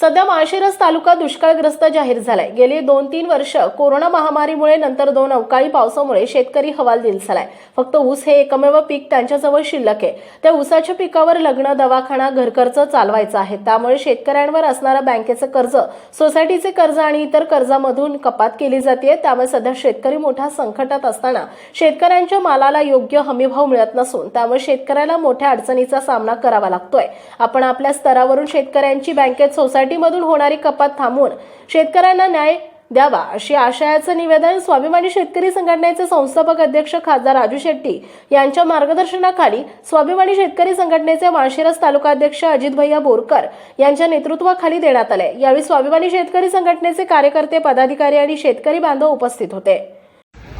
सध्या माळशिरस तालुका दुष्काळग्रस्त जाहीर झालाय. गेली दोन तीन वर्ष कोरोना महामारीमुळे नंतर दोन अवकाळी पावसामुळे शेतकरी हवालदिल झालाय फक्त ऊस हे एकमेव पीक त्यांच्याजवळ शिल्लक आहे. त्या ऊसाच्या पिकावर लग्न दवाखाना घरखर्च चालवायचा आहे. त्यामुळे शेतकऱ्यांवर असणारं बँकेचं कर्ज सोसायटीचे कर्ज आणि इतर कर्जामधून कपात केली जाते त्यामुळे सध्या शेतकरी मोठ्या संकटात असताना शेतकऱ्यांच्या मालाला योग्य हमीभाव मिळत नसून त्यामुळे शेतकऱ्याला मोठ्या अडचणीचा सामना करावा लागतोय. आपण आपल्या स्तरावरून शेतकऱ्यांची बँकेत सोसायटी सोसायटीमधून होणारी कपात थांबवून शेतकऱ्यांना न्याय द्यावा अशी आशयाचं निवेदन स्वाभिमानी शेतकरी संघटनेचे संस्थापक अध्यक्ष खासदार राजू शेट्टी यांच्या मार्गदर्शनाखाली स्वाभिमानी शेतकरी संघटनेचे माळशिरस तालुकाध्यक्ष अजित भैया बोरकर यांच्या नेतृत्वाखाली देण्यात आले यावेळी स्वाभिमानी शेतकरी संघटनेचे कार्यकर्ते पदाधिकारी आणि शेतकरी बांधव उपस्थित होते.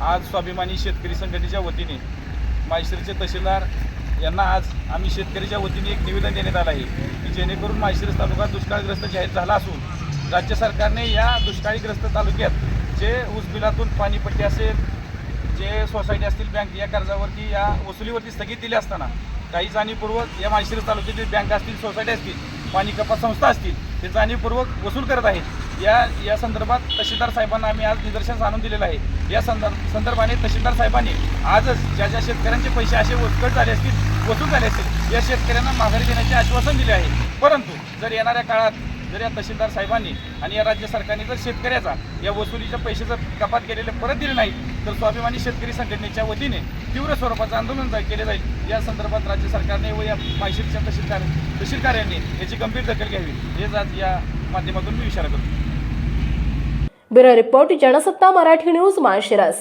आज स्वाभिमानी शेतकरी संघटनेच्या वतीने माहेश्वरीचे तहसीलदार यांना आज आम्ही शेतकरीच्या वतीने एक निवेदन देण्यात आलं आहे की जेणेकरून माहेश्वरी तालुका दुष्काळग्रस्त जाहीर झाला असून राज्य सरकारने या दुष्काळीग्रस्त तालुक्यात जे ऊस बिलातून पाणीपट्टी असेल जे सोसायटी असतील बँक या कर्जावरती या वसुलीवरती स्थगित दिली असताना काही जाणीवपूर्वक या माळशिरस तालुक्यातील बँक असतील सोसायटी असतील पाणी कपात संस्था असतील ते जाणीवपूर्वक वसूल करत आहेत. या या संदर्भात तहसीलदार साहेबांना आम्ही आज निदर्शनास आणून दिलेलं आहे. या संदर्भ संदर्भाने तहसीलदार साहेबांनी आजच ज्या ज्या शेतकऱ्यांचे पैसे असे वसकट झाले असतील वसूल झाले असतील या शेतकऱ्यांना माघारी देण्याचे आश्वासन दिले आहे. परंतु जर येणाऱ्या काळात जर या तहसीलदार साहेबांनी आणि या राज्य सरकारने जर शेतकऱ्याचा या वसुलीच्या पैसे जर कपात केलेले परत दिले नाही तर स्वाभिमानी शेतकरी संघटनेच्या वतीने तीव्र स्वरूपाचं आंदोलन केले जाईल. या संदर्भात राज्य सरकारने व या माहिशीच्या तहसीलदार कार्य यांनी याची गंभीर दखल घ्यावी. हे आज या माध्यमातून मी इशारा करतो. Bureau report Jansatta Marathi news Malshiras.